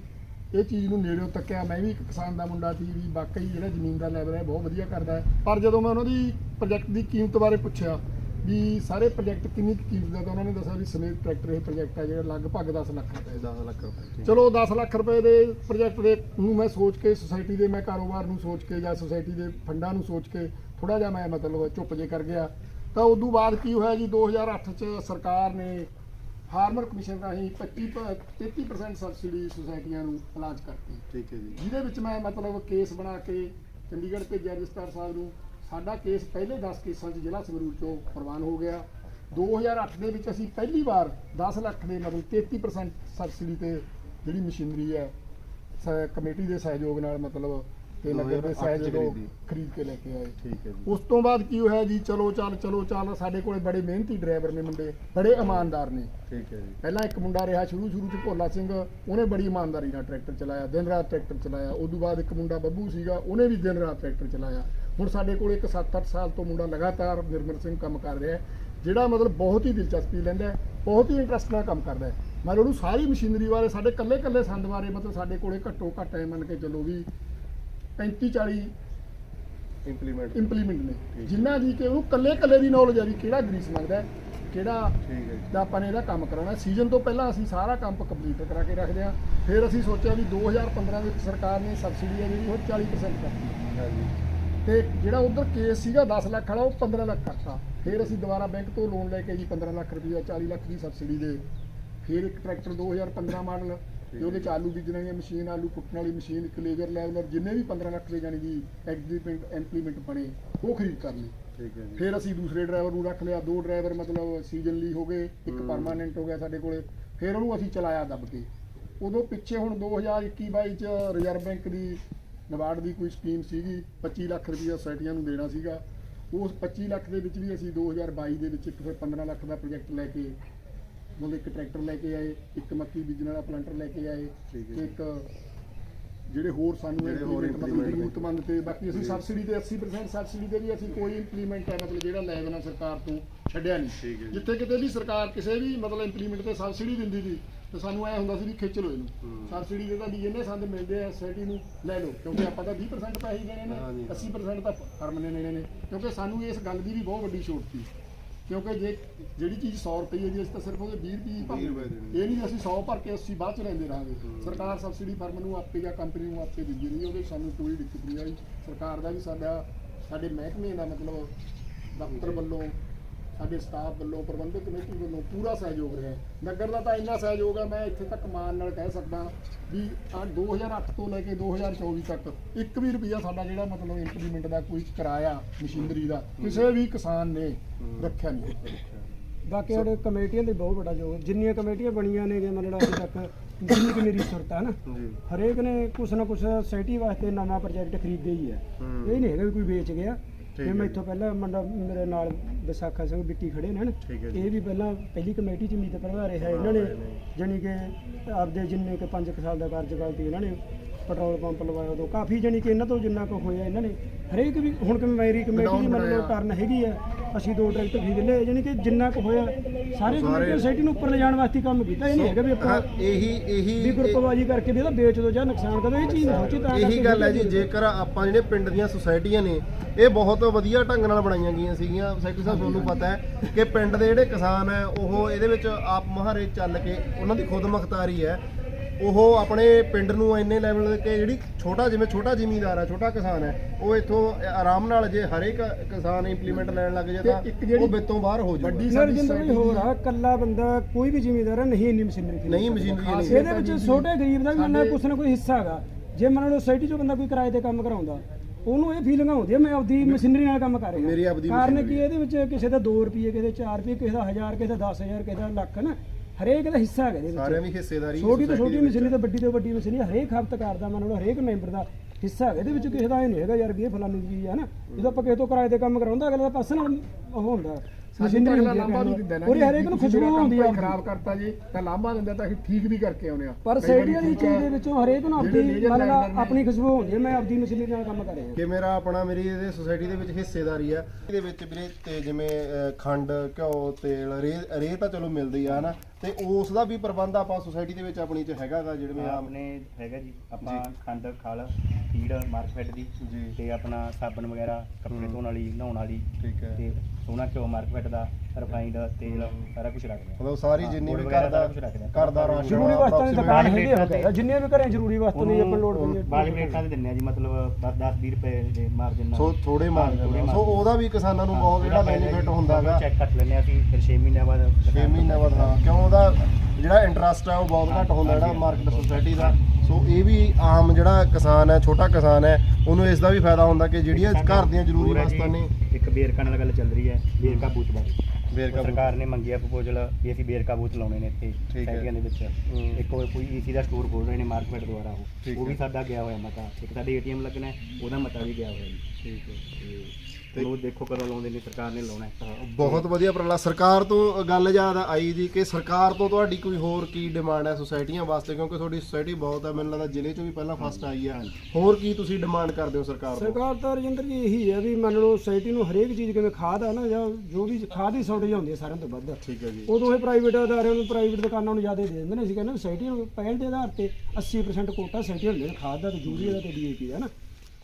ਇਹ ਚੀਜ਼ ਨੂੰ ਨੇੜਿਓਂ ਤੱਕਿਆ। ਮੈਂ ਵੀ ਇੱਕ ਕਿਸਾਨ ਦਾ ਮੁੰਡਾ ਸੀ ਵੀ ਵਾਕਈ ਜਿਹੜਾ ਜ਼ਮੀਨ ਦਾ ਲੈਵਲ ਹੈ ਬਹੁਤ ਵਧੀਆ ਕਰਦਾ ਪਰ ਜਦੋਂ ਮੈਂ ਉਹਨਾਂ ਦੀ ਪ੍ਰੋਜੈਕਟ ਦੀ ਕੀਮਤ ਬਾਰੇ ਪੁੱਛਿਆ ਵੀ ਸਾਰੇ ਪ੍ਰੋਜੈਕਟ ਕਿੰਨੀ ਕੁ ਕੀਮਤ ਦਾ ਤਾਂ ਉਹਨਾਂ ਨੇ ਦੱਸਿਆ ਵੀ ਸਮੇਤ ਟਰੈਕਟਰ ਇਹ ਪ੍ਰੋਜੈਕਟ ਹੈ ਜਿਹੜਾ ਲਗਭਗ 10 ਲੱਖ ਰੁਪਏ ਦਾ। 10 ਲੱਖ ਰੁਪਏ ਚਲੋ 10 ਲੱਖ ਰੁਪਏ ਦੇ ਪ੍ਰੋਜੈਕਟ ਦੇ ਨੂੰ ਮੈਂ ਸੋਚ ਕੇ ਸੁਸਾਇਟੀ ਦੇ ਮੈਂ ਕਾਰੋਬਾਰ ਨੂੰ ਸੋਚ ਕੇ ਜਾਂ ਸੁਸਾਇਟੀ ਦੇ ਫੰਡਾਂ ਨੂੰ ਸੋਚ ਕੇ ਥੋੜਾ ਜਿਹਾ ਮੈਂ ਮਤਲਬ ਚੁੱਪ ਜੇ ਕਰ ਗਿਆ। ਤਾਂ ਉਦੋਂ ਬਾਅਦ ਕੀ ਹੋਇਆ ਜੀ 2008 ਚ ਸਰਕਾਰ ਨੇ ਫਾਰਮਰ ਕਮਿਸ਼ਨ ਰਾਹੀਂ 25 ਪ- 33% ਸਬਸਿਡੀ ਸੁਸਾਇਟੀਆਂ ਨੂੰ ਅਲਾਟ ਕਰਤੀ। ਠੀਕ ਹੈ ਜੀ। ਜਿਹਦੇ ਵਿੱਚ ਮੈਂ ਮਤਲਬ ਕੇਸ ਬਣਾ ਕੇ ਚੰਡੀਗੜ੍ਹ ਭੇਜਿਆ ਰਜਿਸਟਰ ਸਾਹਿਬ ਨੂੰ। ਸਾਡਾ ਕੇਸ ਪਹਿਲੇ 10 ਕੇਸਾਂ 'ਚ ਜ਼ਿਲ੍ਹਾ ਸੰਗਰੂਰ ਚੋਂ ਪ੍ਰਵਾਨ ਹੋ ਗਿਆ। 2008 ਦੇ ਵਿੱਚ ਅਸੀਂ ਪਹਿਲੀ ਵਾਰ 10 ਲੱਖ ਦੇ ਮਤਲਬ 33% ਸਬਸਿਡੀ ਤੇ ਜਿਹੜੀ ਮਸ਼ੀਨਰੀ ਹੈ ਕਮੇਟੀ ਦੇ ਸਹਿਯੋਗ ਨਾਲ ਮਤਲਬ ਤੇ ਨਗਰ ਦੇ 2008 ਸਹਿਜ ਤੋਂ ਖਰੀਦੀ। ਖਰੀਦ ਕੇ ਲੈ ਕੇ ਆਏ। ਠੀਕ ਹੈ ਜੀ। ਉਸ ਤੋਂ ਬਾਅਦ ਕੀ ਹੋਇਆ ਜੀ? ਚਲੋ ਚੱਲ ਚਲੋ ਚੱਲ ਸਾਡੇ ਕੋਲੇ ਬੜੇ ਮਿਹਨਤੀ ਡਰਾਈਵਰ ਨੇ ਮੁੰਡੇ ਬੜੇ ਇਮਾਨਦਾਰ ਨੇ। ਠੀਕ ਹੈ ਜੀ। ਪਹਿਲਾਂ ਇੱਕ ਮੁੰਡਾ ਰਿਹਾ ਸ਼ੁਰੂ ਸ਼ੁਰੂ ਚ ਭੋਲਾ ਸਿੰਘ ਉਹਨੇ ਬੜੀ ਇਮਾਨਦਾਰੀ ਨਾਲ ਟਰੈਕਟਰ ਚਲਾਇਆ ਦਿਨ ਰਾਤ ਟਰੈਕਟਰ ਚਲਾਇਆ। ਉਸ ਤੋਂ ਬਾਅਦ ਇੱਕ ਮੁੰਡਾ ਬੱਬੂ ਸੀਗਾ ਉਹਨੇ ਵੀ ਦਿਨ ਰਾਤ ਟਰੈਕਟਰ ਚਲਾਇਆ। ਹੁਣ ਸਾਡੇ ਕੋਲ ਇੱਕ 7-8 ਸਾਲ ਤੋਂ ਮੁੰਡਾ ਲਗਾਤਾਰ ਨਿਰਮਲ ਸਿੰਘ ਕੰਮ ਕਰ ਰਿਹਾ ਹੈ ਜਿਹੜਾ ਮਤਲਬ ਬਹੁਤ ਹੀ ਦਿਲਚਸਪੀ ਲੈਂਦਾ ਬਹੁਤ ਹੀ ਇੰਟਰਸਟ ਨਾਲ ਕੰਮ ਕਰਦਾ ਹੈ। ਮਤਲਬ ਉਹਨੂੰ ਸਾਰੀ ਮਸ਼ੀਨਰੀ ਬਾਰੇ ਸਾਡੇ ਕੱਲੇ ਕੱਲੇ ਸੰਦ ਬਾਰੇ ਮਤਲਬ ਸਾਡੇ ਕੋਲੇ ਘੱਟੋ ਘੱਟ ਐ ਮੰਨ ਕੇ ਚੱਲੋ ਵੀ 35-40 ਇੰਪਲੀਮੈਂਟ ਇੰਪਲੀਮੈਂਟ ਨੇ। ਜਿੰਨਾ ਜੀ ਕਿ ਉਹਨੂੰ ਕੱਲੇ ਕੱਲੇ ਦੀ ਨੌਲੇਜ ਹੈ ਵੀ ਕਿਹੜਾ ਗਰੀਸ ਮੰਗਦਾ ਹੈ, ਕਿਹੜਾ ਠੀਕ ਹੈ ਜੀ। ਤਾਂ ਆਪਾਂ ਨੇ ਇਹਦਾ ਕੰਮ ਕਰਾਉਣਾ। ਸੀਜ਼ਨ ਤੋਂ ਪਹਿਲਾਂ ਅਸੀਂ ਸਾਰਾ ਕੰਮ ਕੰਪਲੀਟ ਕਰਾ ਕੇ ਰੱਖਦੇ ਹਾਂ। ਫਿਰ ਅਸੀਂ ਸੋਚਿਆ ਵੀ 2015 ਵਿੱਚ ਸਰਕਾਰ ਨੇ ਸਬਸਿਡੀ ਜਿਹੜੀ ਉਹ 40% ਕਰਤੀ। ਹਾਂਜੀ। ਤੇ ਜਿਹੜਾ ਉਧਰ ਕੇਸ ਸੀਗਾ 10 ਲੱਖ ਵਾਲਾ ਉਹ 15 ਲੱਖ ਕਰਤਾ। ਫਿਰ ਅਸੀਂ ਦੁਬਾਰਾ ਬੈਂਕ ਤੋਂ ਲੋਨ ਲੈ ਕੇ ਜੀ 15 ਲੱਖ ਰੁਪਈਆ 40 ਲੱਖ ਦੀ ਸਬਸਿਡੀ ਦੇ। ਫਿਰ ਇੱਕ ਟਰੈਕਟਰ 2015 ਮਾਡਲ ਤੇ ਉਹਦੇ ਚ ਆਲੂ ਬੀਜਣ ਵਾਲੀ ਮਸ਼ੀਨ ਆਲੂ ਕੁੱਟਣ ਵਾਲੀ ਮਸ਼ੀਨ ਇੱਕ ਲੇਜ਼ਰ ਲੈਵਲਰ ਜਿੰਨੇ ਵੀ 15 ਲੱਖ ਦੇ ਜਾਣੀ ਦੀ ਐਗਜ਼ੀਪਮੈਂਟ ਇੰਪਲੀਮੈਂਟ ਬਣੇ ਉਹ ਖਰੀਦ ਕਰ ਲਈ ਠੀਕ ਹੈ ਜੀ। ਫਿਰ ਅਸੀਂ ਦੂਸਰੇ ਡਰਾਈਵਰ ਨੂੰ ਰੱਖ ਲਿਆ। ਦੋ ਡਰਾਈਵਰ ਮਤਲਬ ਸੀਜ਼ਨਲੀ ਹੋ ਗਏ ਇੱਕ। ਪਰਮਾਨੈਂਟ ਹੋ ਗਿਆ ਸਾਡੇ ਕੋਲੇ। ਫਿਰ ਉਹਨੂੰ ਅਸੀਂ ਚਲਾਇਆ ਦੱਬ ਕੇ। ਉਦੋਂ ਪਿੱਛੇ ਹੁਣ 2021 22 ਚ ਰਿਜ਼ਰਵ ਬੈਂਕ ਦੀ ਨਬਾਰਡ ਦੀ ਕੋਈ ਸਕੀਮ ਸੀਗੀ 25 ਲੱਖ ਰੁਪਈਆ ਸੋਸਾਇਟੀਆਂ ਨੂੰ ਦੇਣਾ ਸੀਗਾ ਉਸ 25 ਲੱਖ ਦੇ ਵਿੱਚ ਵੀ ਅਸੀਂ 2022 ਦੇ ਵਿੱਚ ਇੱਕ ਫਿਰ 15 ਲੱਖ ਦਾ ਪ੍ਰੋਜੈਕਟ ਲੈ ਕੇ ਮਤਲਬ ਇੱਕ ਟਰੈਕਟਰ ਲੈ ਕੇ ਆਏ ਇੱਕ ਮੱਕੀ ਬੀਜਣ ਵਾਲਾ ਪਲਾਂਟਰ ਲੈ ਕੇ ਆਏ ਤੇ। ਇੱਕ ਜਿਹੜੇ ਹੋਰ ਸਾਨੂੰ ਜਿਹੜੇ ਹੋਰ implement ਮਤਲਬ। ਜ਼ਰੂਰਤਮੰਦ ਤੇ ਬਾਕੀ ਅਸੀਂ। ਸਬਸਿਡੀ ਤੇ 80% ਸਬਸਿਡੀ ਤੇ ਵੀ ਅਸੀਂ ਕੋਈ ਇੰਪਲੀਮੈਂਟ ਹੈ ਮਤਲਬ ਜਿਹੜਾ ਲੈ ਦੇਣਾ ਸਰਕਾਰ ਤੋਂ ਛੱਡਿਆ ਨਹੀਂ। ਜਿੱਥੇ ਕਿਤੇ ਵੀ ਸਰਕਾਰ ਕਿਸੇ ਵੀ ਮਤਲਬ ਇੰਪਲੀਮੈਂਟ ਤੇ ਸਬਸਿਡੀ ਦਿੰਦੀ ਸੀ ਤੇ ਸਾਨੂੰ ਐ ਹੁੰਦਾ ਸੀ ਵੀ ਖਿੱਚ ਲਓ ਇਹਨੂੰ। ਸਬਸਿਡੀ ਦੇ ਤਾਂ ਵੀ ਜਿੰਨੇ ਸੰਦ ਮਿਲਦੇ ਆ ਸੋਸਾਇਟੀ ਨੂੰ ਲੈ ਲਓ ਕਿਉਂਕਿ ਆਪਾਂ ਤਾਂ 20% ਪੈਸੇ ਹੀ ਦੇਣੇ। ਨੇ 80% ਤਾਂ ਫਰਮ ਨੇ ਦੇਣੇ ਨੇ ਕਿਉਂਕਿ ਸਾਨੂੰ ਇਸ ਗੱਲ ਦੀ ਵੀ ਬਹੁਤ ਵੱਡੀ ਛੋਟ ਸੀ ਕਿਉਂਕਿ ਜੇ ਜਿਹੜੀ ਚੀਜ਼ 100 ਰੁਪਏ ਦੀ ਅਸੀਂ ਤਾਂ ਸਿਰਫ ਉਹਦੇ 20 ਰੁਪਏ ਭਰਦੇ। ਇਹ ਨਹੀਂ ਅਸੀਂ 100 ਭਰ ਕੇ 80 ਬਾਅਦ ਚ ਲੈਂਦੇ ਰਹਾਂਗੇ। ਸਰਕਾਰ ਸਬਸਿਡੀ ਫਰਮ ਨੂੰ ਆਪੇ ਜਾਂ ਕੰਪਨੀ ਨੂੰ ਆਪੇ ਦਿੰਦੀ ਰਹੀ ਉਹਦੇ ਸਾਨੂੰ ਕੋਈ ਦਿੱਕਤ ਨਹੀਂ ਆਈ ਸਰਕਾਰ ਦਾ ਵੀ ਸਾਡਾ ਸਾਡੇ ਮਹਿਕਮੇ ਦਾ ਮਤਲਬ ਦਫ਼ਤਰ ਵੱਲੋਂ ਸਾਡੇ ਸਟਾਫ ਵੱਲੋਂ ਪ੍ਰਬੰਧਕ ਕਮੇਟੀ ਵੱਲੋਂ ਪੂਰਾ ਸਹਿਯੋਗ ਰਿਹਾ। ਨਗਰ ਦਾ ਤਾਂ ਇੰਨਾ ਸਹਿਯੋਗ ਹੈ ਮੈਂ ਇੱਥੇ ਤੱਕ ਮਾਣ ਨਾਲ ਕਹਿ ਸਕਦਾ ਵੀ ਆ 2008 ਤੋਂ ਲੈ ਕੇ 2024 ਤੱਕ ਇੱਕ ਵੀ ਰੁਪਿਆ ਸਾਡਾ ਜਿਹੜਾ ਮਤਲਬ ਇੰਪਲੀਮੈਂਟ ਦਾ ਕੋਈ ਕਿਰਾਇਆ ਮਸ਼ੀਨਰੀ ਦਾ ਕਿਸੇ ਵੀ ਕਿਸਾਨ ਨੇ। ਰੱਖਿਆ ਨਹੀਂ ਬਾਕੀ ਸਾਡੇ ਕਮੇਟੀਆਂ ਦੇ ਬਹੁਤ ਵੱਡਾ ਯੋਗ ਜਿੰਨੀਆਂ ਕਮੇਟੀਆਂ ਬਣੀਆਂ ਨੇ ਜੇ ਮਤਲਬ ਅਜੇ ਤੱਕ ਜਿੰਨੀ ਕਿ ਮੇਰੀ ਸੁਰਤ ਹੈ ਨਾ ਹਰੇਕ ਨੇ ਕੁਛ ਨਾ ਕੁਛ ਸੋਸਾਇਟੀ ਵਾਸਤੇ ਨਵਾਂ ਪ੍ਰੋਜੈਕਟ ਖਰੀਦਿਆ ਹੀ ਹੈ ਹੂੰ। ਇਹ ਨਹੀਂ ਹੈਗਾ ਵੀ ਕੋਈ ਵੇਚ ਗਿਆ ਤੇ। ਮੈਂ ਇੱਥੋਂ ਪਹਿਲਾਂ ਮੁੰਡਾ ਮੇਰੇ ਨਾਲ ਵਿਸਾਖਾ ਸਿੰਘ ਬਿੱਟੀ ਖੜੇ ਨੇ ਨਾ ਠੀਕ ਹੈ ਜੀ। ਇਹ ਵੀ ਪਹਿਲਾਂ ਪਹਿਲੀ ਕਮੇਟੀ ਚ ਮੀਤ ਪ੍ਰਭਾ ਰਿਹਾ ਇਹਨਾਂ ਨੇ। ਜਾਣੀ ਕਿ ਆਪਦੇ ਜਿੰਨੇ ਕਿ 5 ਸਾਲ ਦਾ ਕਾਰਜਕਾਲ ਤੇ ਇਹਨਾਂ ਨੇ ਪੈਟਰੋਲ ਪੰਪ ਲਵਾਇਆ ਉਦੋਂ। ਕਾਫੀ ਜਾਣੀ ਕਿ ਇਹਨਾਂ ਤੋਂ ਜਿੰਨਾ ਕੁ ਹੋਇਆ ਇਹਨਾਂ ਨੇ। ਹਰੇਕ ਵੀ ਹੁਣ ਕਿ ਮੇਰੀ ਕਮੇਟੀ ਦੀ ਮਤਲਬ। ਟਰਨ ਹੈਗੀ ਆ ਅਸੀਂ ਦੋ ਟਰੈਕਟਰ ਖਰੀਦ ਲਏ ਜਾਣੀ ਕਿ ਜਿੰਨਾ ਕੁ ਹੋਇਆ ਸਾਰੇ ਕਮੇਟੀ ਸੋਸਾਇਟੀ ਨੂੰ ਉੱਪਰ ਲਿਜਾਣ ਵਾਸਤੇ ਕੰਮ ਕੀਤਾ ਇਹ ਨਹੀਂ ਹੈਗਾ ਵੀ ਆਪਾਂ ਇਹੀ ਇਹੀ ਵੀ ਗਰੁੱਪਵਾਜੀ ਕਰਕੇ ਵੀ ਇਹਦਾ ਵੇਚ ਦੋ ਜਾਂ ਨੁਕਸਾਨ ਕਰੋ ਇਹ ਚੀਜ਼ ਨਹੀਂ ਸੋਚੀ ਤਾਂ ਇਹੀ ਗੱਲ ਹੈ ਜੀ ਜੇਕਰ ਆਪਾਂ ਜਿਹੜੇ ਪਿੰਡ ਦੀਆਂ ਸੁਸਾਇਟੀਆਂ ਨੇ ਇਹ ਬਹੁਤ ਵਧੀਆ ਢੰਗ ਨਾਲ ਬਣਾਈਆਂ ਗਈਆਂ ਸੀਗੀਆਂ। ਸੈਕਟਰੀ ਸਾਹਿਬ ਤੁਹਾਨੂੰ ਪਤਾ ਹੈ ਕਿ ਪਿੰਡ ਦੇ ਜਿਹੜੇ ਕਿਸਾਨ ਹੈ ਉਹ ਇਹਦੇ ਵਿੱਚ ਆਪ ਮਹਾਰੇ ਚੱਲ ਕੇ ਉਹਨਾਂ ਦੀ ਖੁਦ ਮੁਖਤਾਰੀ ਹੈ। ਉਹ ਆਪਣੇ ਪਿੰਡ ਨੂੰ ਇੰਨੇ ਲੈਵਲ ਤੇ ਜਿਹੜੀ ਛੋਟਾ ਜਿਵੇਂ ਛੋਟਾ ਜ਼ਿਮੀਂਦਾਰ ਹੈ ਛੋਟਾ ਕਿਸਾਨ ਹੈ ਉਹ ਇੱਥੋਂ ਆਰਾਮ ਨਾਲ ਜੇ ਹਰੇਕ ਕਿਸਾਨ ਇੰਪਲੀਮੈਂਟ ਲੈਣ ਲੱਗ ਜਾਏ ਤੇ ਉਹ ਬਿੱਤੋਂ ਬਾਹਰ ਹੋ ਜਾਊਗਾ। ਵੱਡੀ ਸਾਡੀ ਜਿੰਦਾ ਵੀ society ਹੋਰ ਆ ਕੱਲਾ ਬੰਦਾ ਕੋਈ ਵੀ ਜ਼ਿਮੀਂਦਾਰ ਆ, ਨਹੀਂ ਇੰਨੀ ਮਸ਼ੀਨਰੀ ਨਹੀਂ। ਮਸ਼ੀਨਰੀ ਨਹੀਂ ਇਹਦੇ ਵਿੱਚ ਛੋਟੇ ਗਰੀਬ ਦਾ ਵੀ ਮੰਨਣਾ ਕੁਛ ਨਾ ਕੋਈ ਹਿੱਸਾ ਹੈਗਾ। ਜੇ ਮੰਨ ਲਓ ਸੋਸਾਇਟੀ ਚੋਂ ਬੰਦਾ ਕੋਈ ਕਿਰਾਏ ਤੇ ਕੰਮ ਕਰਾਉਂਦਾ ਉਹਨੂੰ ਇਹ ਫੀਲਿੰਗ ਆਉਂਦੀ ਹੈ ਮੈਂ ਆਪਦੀ ਮਸ਼ੀਨਰੀ ਨਾਲ ਕੰਮ ਕਰ ਰਿਹਾ। ਮੇਰੀ ਆਪਦੀ ਕਾਰਨ ਕੀ ਇਹਦੇ ਵਿੱਚ ਕਿਸੇ ਦਾ 2 ਰੁਪਏ ਕਿਸੇ ਦਾ 4 ਰੁਪਏ ਕਿਸੇ ਦਾ 1000 ਕਿਸੇ ਦਾ 10000 ਕਿਸੇ ਦਾ ਲੱਖ ਨਾ ਹਰੇਕ ਦਾ ਹਿੱਸਾ ਹੈਗਾ ਇਹਦੇ ਸਾਰਿਆਂ ਦੀ ਹਿੱਸੇਦਾਰੀ ਛੋਟੀ ਤੋਂ ਛੋਟੀ ਮਸ਼ੀਨਰੀ ਤੋਂ ਵੱਡੀ ਤੋਂ ਵੱਡੀ ਮਸ਼ੀਨਰੀ ਹਰੇਕ ਖਪਤਕਾਰ ਦਾ ਮੰਨ ਲਓ ਹਰੇਕ ਮੈਂਬਰ ਦਾ ਹਿੱਸਾ ਹੈਗਾ। ਇਹਦੇ ਵਿੱਚ ਕਿਸੇ ਦਾ ਇਹ ਨਹੀਂ ਹੈਗਾ ਯਾਰ ਵੀ ਇਹ ਫਲਾਨੀ ਚੀਜ਼ ਹੈ ਨਾ। ਜਦੋਂ ਆਪਾਂ ਕਿਸੇ ਤੋਂ ਕਿਰਾਏ ਤੇ ਕੰਮ ਕਰਾਉਂਦਾ ਅਗਲਾ ਦਾ ਪਰਸਨਲ ਉਹ ਹੁੰਦਾ। ਮਸ਼ੀਨਰੀ ਹੁੰਦੀ ਲਾਂਭਾ ਨਹੀਂ ਦਿੰਦਾ ਨਾ ਜੀ, ਹਰੇਕ ਨੂੰ ਖੁਸ਼ਬੂ ਕੰਮ ਆ। ਖਰਾਬ ਕਰਤਾ ਜੀ ਤਾਂ ਲਾਂਭਾ ਦਿੰਦਾ ਤਾਂ ਅਸੀਂ ਠੀਕ ਵੀ ਕਰਕੇ ਆਉਨੇ ਆ ਪਰ ਦੀ ਠੀਕ ਚੀਜ਼। ਦੇ ਵਿੱਚੋਂ ਹਰੇਕ ਨੂੰ ਆਪਣੀ ਮਤਲਬ ਆਪਣੀ ਖੁਸ਼ਬੂ ਹੁੰਦੀ ਹੈ ਮੈਂ ਆਪਦੀ ਮਸ਼ੀਨਰੀ ਨਾਲ ਕੰਮ ਕਰ ਰਿਹਾ। ਕਿ ਮੇਰਾ ਆਪਣਾ ਮੇਰੀ ਇਹਦੇ ਸੁਸਾਇਟੀ ਦੇ ਵਿੱਚ ਹਿੱਸੇਦਾਰੀ ਆ। ਇਹਦੇ ਵਿੱਚ ਵੀਰੇ ਤੇ ਜਿਵੇਂ ਖੰਡ ਘਿਓ ਤੇਲ ਰੇਹ ਰੇਹ ਤਾਂ ਚਲੋ ਮਿਲਦੀ ਆ ਹਨਾ? ਤੇ ਉਸ ਦਾ ਵੀ ਪ੍ਰਬੰਧ ਆਪਾਂ ਸੁਸਾਇਟੀ ਦੇ ਵਿੱਚ ਆਪਣੀ ਚ ਹੈਗਾਗਾ ਆ ਆਪਣੇ ਹੈਗਾ ਜੀ ਆਪਾਂ ਖੰਡ ਖਲ ਫੀਡ ਮਾਰਕਫੈਟ ਦੀ ਜੀ। ਤੇ ਆਪਣਾ ਸਾਬਣ ਵਗੈਰਾ ਕੱਪੜੇ। ਧੋਣ ਵਾਲੀ ਨਹਾਉਣ ਵਾਲੀ ਠੀਕ ਹੈ ਤੇ ਸੋਨਾ ਘਿਓ ਮਾਰਕਫੈਟ ਦਾ ਰਿਫਾਈਨਡ ਤੇਲ ਸਾਰਾ ਕੁਝ ਰੱਖਦੇ ਆ ਮਤਲਬ ਸਾਰੀ ਜਿੰਨੀ ਵੀ ਘਰ ਦਾ ਸਾਰਾ ਕੁਛ ਰੱਖਦੇ ਆ। ਘਰ ਦਾ ਰਾਸ਼ਨ ਜ਼ਰੂਰੀ ਵਸਤਾਂ ਦੀ ਦੁਕਾਨ ਬਾਲੀ ਹੈਗੀ ਹੈ ਜਿੰਨੀਆਂ ਵੀ ਘਰੇ ਜ਼ਰੂਰੀ ਵਸਤਾਂ ਦੀ ਆਪਾਂ ਲੋੜ ਪੈਂਦੀ ਹੈ। ਬਾਲੀ ਪਲੇਟਾਂ ਦੇ ਦਿੰਨੇ ਆ ਜੀ ਮਤਲਬ 10 20 ਰੁਪਏ ਦੇ ਮਾਰਜਨ ਨਾਲ। ਸੋ ਥੋੜੇ ਮਾਰ ਸੋ ਉਹਦਾ ਵੀ ਕਿਸਾਨਾਂ ਨੂੰ ਬਹੁਤ ਜਿਹੜਾ ਬੈਨੀਫਿਟ ਹੁੰਦਾਗਾ ਚੈੱਕ ਕਰ ਲੈਂਦੇ ਆ ਅਸੀਂ ਫਿਰ 6 ਮਹੀਨਿਆਂ ਬਾਅਦ 6 ਮਹੀਨੇ ਬਾਅਦ ਹਾਂ ਕਿਉਂ ਉਹਦਾ ਜਿਹੜਾ ਇੰਟਰਸਟ ਹੈ ਉਹ ਬਹੁਤ ਘੱਟ ਹੁੰਦਾ ਜਿਹੜਾ ਮਾਰਕੀਟ ਸੁਸਾਇਟੀ ਦਾ। ਸੋ ਇਹ ਵੀ ਆਮ ਜਿਹੜਾ ਕਿਸਾਨ ਹੈ ਛੋਟਾ ਕਿਸਾਨ ਹੈ ਉਹਨੂੰ ਇਸ ਦਾ ਵੀ ਫਾਇਦਾ ਹੁੰਦਾ ਕਿ ਜਿਹੜੀਆਂ ਘਰ ਦੀਆਂ ਜ਼ਰੂਰੀ ਵਸਤਾਂ ਨੇ। ਇੱਕ ਬੇਰਕਾ ਨਾਲ ਗੱਲ ਚੱਲ ਰਹੀ ਹੈ ਬੇਰਕਾ ਬੂਚ ਬਾਰੇ ਉਹ ਸਰਕਾਰ ਨੇ ਮੰਗਿਆ ਪ੍ਰਪੋਜ਼ਲ ਵੀ ਅਸੀਂ ਵੇਰਕਾ ਬੂਥ ਲਾਉਣੇ ਨੇ ਇੱਥੇ ਹੈ। ਦੇ ਵਿੱਚ। ਇੱਕ ਉਹ ਕੋਈ ਈਸੀ ਦਾ ਸਟੋਰ ਖੋਲ ਰਹੇ ਨੇ ਮਾਰਕੀਟ ਦੁਆਰਾ ਠੀਕ ਉਹ ਉਹ ਵੀ ਹੈ। ਸਾਡਾ ਗਿਆ ਹੋਇਆ ਮਤਾ। ਇੱਕ ਸਾਡੇ ਏਟੀਐਮ ਲੱਗਣਾ ਹੈ, ਉਹਦਾ ਮਤਾ ਵੀ ਗਿਆ ਹੋਇਆ ਜੀ। ਠੀਕ ਹੈ। ਤੇ ਉਹ ਦੇਖੋ ਕਦੋਂ ਲਾਉਂਦੇ ਨੇ ਸਰਕਾਰ ਨੇ ਲਾਉਣਾ ਹੈ। ਬਹੁਤ ਵਧੀਆ ਉਪਰਾਲਾ ਸਰਕਾਰ ਤੋਂ ਗੱਲ ਯਾਦ ਆਈ ਜੀ ਕਿ ਸਰਕਾਰ ਤੋਂ ਤੁਹਾਡੀ ਕੋਈ ਹੋਰ ਕੀ ਡਿਮਾਂਡ ਹੈ ਸੁਸਾਇਟੀਆਂ ਵਾਸਤੇ? ਕਿਉਂਕਿ ਤੁਹਾਡੀ ਸੁਸਾਇਟੀ ਬਹੁਤ ਹੈ ਮੈਨੂੰ ਲੱਗਦਾ ਜ਼ਿਲ੍ਹੇ 'ਚੋਂ ਵੀ ਪਹਿਲਾਂ ਫਸਟ ਆਈ ਹੈ। ਹੋਰ ਕੀ ਤੁਸੀਂ ਡਿਮਾਂਡ ਕਰਦੇ ਹੋ ਸਰਕਾਰ ਤੋਂ? ਸਰਕਾਰ ਤਾਂ ਰਜਿੰਦਰ ਜੀ ਇਹੀ ਹੈ ਵੀ ਮੰਨ ਲਓ ਸੋਸਾਇਟੀ ਨੂੰ ਹਰੇਕ ਚੀਜ਼ ਕਿਵੇਂ ਖਾਦ ਆ ਨਾ ਜਾਂ ਜੋ ਵੀ ਖਾਦ ਦੀ ਸ਼ੌਰਟੇਜ ਹੁੰਦੀ ਹੈ ਸਾਰਿਆਂ ਤੋਂ ਵੱਧ। ਠੀਕ ਹੈ ਜੀ। ਉਦੋਂ ਇਹ ਪ੍ਰਾਈਵੇਟ ਅਦਾਰਿਆਂ ਨੂੰ ਪ੍ਰਾਈਵੇਟ ਦੁਕਾਨਾਂ ਨੂੰ ਜ਼ਿਆਦਾ ਦੇ ਦਿੰਦੇ ਨੇ। ਅਸੀਂ ਕਹਿੰਦੇ ਸੋਸਾਇਟੀ ਨੂੰ ਪਹਿਲ ਦੇ ਆਧਾਰ ਤੇ 80% ਕੋਟਾ ਸੋਸਾਇਟੀ ਹੁੰਦੇ ਨੇ ਖਾਦ ਦਾ ਤੇ ਯੂਰੀਆ ਦਾ ਤੇ ਡੀਏਪੀ ਦਾ ਨਾ।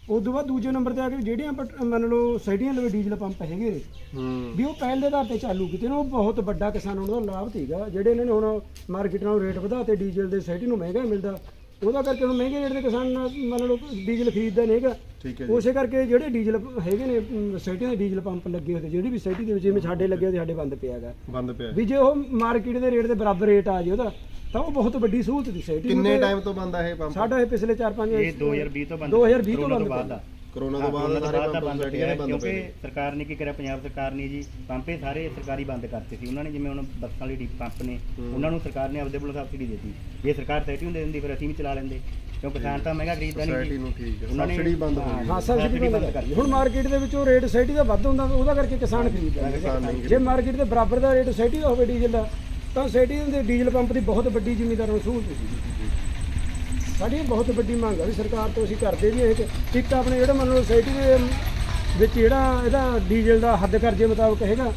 ਤੋਂ ਬਾਅਦ ਦੂਜੇ ਨੰਬਰ ਤੇ ਆ ਕੇ ਜਿਹੜੀਆਂ ਪਟ- ਮੰਨ ਲਓ ਸੋਸਾਇਟੀਆਂ ਲਵੇ ਡੀਜ਼ਲ ਪੰਪ ਹੈਗੇ ਨੇ ਹੂੰ। ਵੀ ਉਹ ਪਹਿਲ ਦੇ ਆਧਾਰ ਤੇ ਚਾਲੂ ਕੀਤੇ ਨੇ ਉਹ ਬਹੁਤ ਵੱਡਾ ਕਿਸਾਨਾਂ ਨੂੰ ਉਹਦਾ ਲਾਭ ਸੀਗਾ। ਜਿਹੜੇ ਇਹਨਾਂ ਨੇ ਹੁਣ ਮਾਰਕੀਟ ਨਾਲੋਂ ਰੇਟ ਵਧਾ ਤੇ ਡੀਜ਼ਲ ਦੇ ਸੋਸਾਇਟੀ ਨੂੰ ਮਹਿੰਗਾ ਮਿਲਦਾ ਉਹਦਾ ਕਰਕੇ ਹੁਣ ਮਹਿੰਗੇ ਰੇਟ ਦੇ ਕਿਸਾਨ ਮੰਨ ਲਓ ਡੀਜ਼ਲ ਖਰੀਦਦਾ ਨਹੀਂਗਾ ਠੀਕ ਹੈ ਜੀ। ਉਸੇ ਕਰਕੇ ਜਿਹੜੇ ਡੀਜ਼ਲ ਹੈਗੇ ਨੇ ਸੋਸਾਇਟੀਆਂ ਦੇ ਡੀਜ਼ਲ ਪੰਪ ਲੱਗੇ ਹੋਏ ਤੇ ਜਿਹੜੀ ਵੀ ਸੋਸਾਇਟੀ ਦੇ ਵਿੱਚ ਜਿਵੇਂ ਸਾਡੇ ਲੱਗੇ ਹੋਏ ਸਾਡੇ ਬੰਦ ਪਿਆਗਾ ਬੰਦ ਪਿਆ। ਹੈ। ਵੀ ਜੇ ਉਹ ਮਾਰਕੀਟ ਦੇ ਰੇਟ ਦੇ ਬਰਾਬਰ ਰੇਟ ਆ ਜੇ ਉਹਦਾ ਤਾਂ ਉਹ ਬਹੁਤ ਵੱਡੀ ਸਹੂਲਤ ਦੀ ਸੋਸਾਇਟੀ ਨੂੰ ਕਿੰਨੇ ਤੇ ਟਾਈਮ ਤੋਂ ਬੰਦ ਹੈ ਇਹ ਪੰਪ? ਸਾਡਾ ਇਹ ਪਿਛਲੇ 4-5 ਇਹ 2020 ਤੋਂ ਬੰਦ 2020 ਤੋਂ ਬੰਦ ਦਾ ਕਰੋਨਾ ਤੋਂ ਬਾਅਦ ਸਾਰੇ ਪੰਪ ਬੰਦ ਸੁਸਾਇਟੀਆਂ ਦੇ ਬੰਦ ਕਿਉਂਕਿ ਪਏ ਨੇ। ਸਰਕਾਰ ਨੇ ਕੀ ਕਰਿਆ ਪੰਜਾਬ ਸਰਕਾਰ ਨੇ ਜੀ ਪੰਪੇ ਸਾਰੇ ਸਰਕਾਰੀ ਬੰਦ ਕਰਤੇ ਸੀ। ਉਹਨਾਂ ਨੇ ਜਿਵੇਂ ਹੁਣ ਬੱਸਾਂ ਵਾਲੀ ਡੀਪ ਪੰਪ ਨੇ ਉਹਨਾਂ ਨੂੰ ਸਰਕਾਰ ਨੇ ਆਪਦੇ ਵੱਲੋਂ ਸਬਸਿਡੀ ਦਿੱਤੀ। ਜੇ ਸਰਕਾਰ ਸੈਟੀ ਹੁੰਦੇ ਦਿੰਦੀ ਫਿਰ ਅਸੀਂ ਵੀ ਚਲਾ ਲੈਂਦੇ। ਕਿਉਂ ਕਿਸਾਨ ਤਾਂ ਮਹਿੰਗਾ ਖਰੀਦਦਾ ਨਹੀਂ ਸੁਸਾਇਟੀ ਨੂੰ ਠੀਕ ਹੈ। ਉਹਨਾਂ ਨੇ- ਸਬਸਿਡੀ ਬੰਦ ਹੋ ਗਈ। ਹਾਂ ਸਬਸਿਡੀ ਬੰਦ ਕਰ ਹੁਣ ਮਾਰਕੀਟ ਦੇ ਵਿੱਚ ਉਹ ਰੇਟ ਸੋਸਾਇਟੀ ਦਾ ਵੱਧ ਹੁੰਦਾ ਉਹਦਾ ਕਰਕੇ ਕਿਸਾਨ ਖਰੀਦਦਾ ਨਹੀਂ। ਜੇ ਮਾਰਕੀਟ ਦੇ ਬਰਾਬਰ ਦਾ ਰੇਟ ਸੋਸਾਇਟੀ ਦਾ ਹੋਵੇ ਡੀਜ਼ਲ ਦਾ ਤਾਂ ਸੋਸਾਇਟੀ ਦੇ ਡੀਜ਼ਲ ਪੰਪ ਦੀ ਬਹੁਤ ਵੱਡੀ ਜ਼ਿਮੀਦਾਰ ਨੂੰ ਸਹੂਲਤ ਸੀ। ਸਾਡੀ ਇਹ ਬਹੁਤ ਵੱਡੀ ਮੰਗ ਹੈ ਵੀ ਸਰਕਾਰ ਤੋਂ ਅਸੀਂ ਕਰਦੇ ਵੀ ਇਹ ਕਿ ਇੱਕ ਆਪਣੇ ਜਿਹੜਾ ਮੰਨ ਲਓ ਸੋਸਾਇਟੀ ਦੇ ਵਿੱਚ ਜਿਹੜਾ ਇਹਦਾ ਡੀਜ਼ਲ ਦਾ ਹੱਦ ਕਰਜੇ ਮੁਤਾਬਕ ਹੈਗਾ